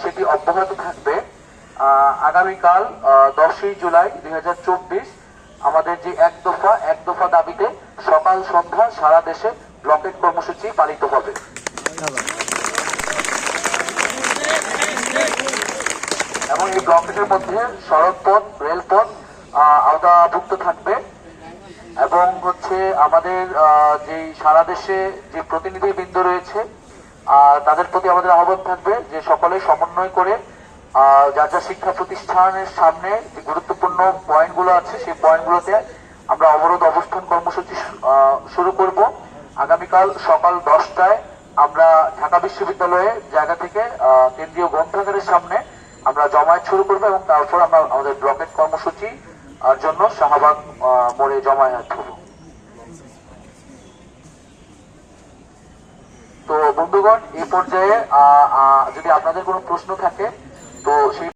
সেটি অব্যাহত থাকবে। আগামীকাল দশই জুলাই দু হাজার চব্বিশ আমাদের যে এক দফা এক দফা দাবিতে সকাল সন্ধ্যা সারা দেশে ব্লকেট কর্মসূচি পালিত হবে। এবং এই ব্লকেটের মধ্যে সড়কপথ, রেলপথ আওতাভুক্ত থাকবে। এবং হচ্ছে আমাদের যে সারা দেশে যে প্রতিনিধিবৃন্দ রয়েছে তাদের প্রতি আমাদের আহ্বান থাকবে যে সকলে সমন্বয় করে যার যা শিক্ষা প্রতিষ্ঠানের সামনে যে গুরুত্বপূর্ণ পয়েন্টগুলো আছে, সেই পয়েন্টগুলোতে আমরা অবরোধ অবস্থান কর্মসূচি শুরু করব। আগামীকাল সকাল দশটায় আমরা ঢাকা বিশ্ববিদ্যালয়ে জায়গা থেকে কেন্দ্রীয় গ্রন্থাগারের সামনে আমরা জমায়েত শুরু করব এবং তারপর আমরা আমাদের ব্লকেট কর্মসূচি জন্য শাহবাগ মোড়ে জমায়েত হব তো বন্ধুগণ এই পর্যায়ে যদি আপনাদের কোনো প্রশ্ন থাকে তো সেই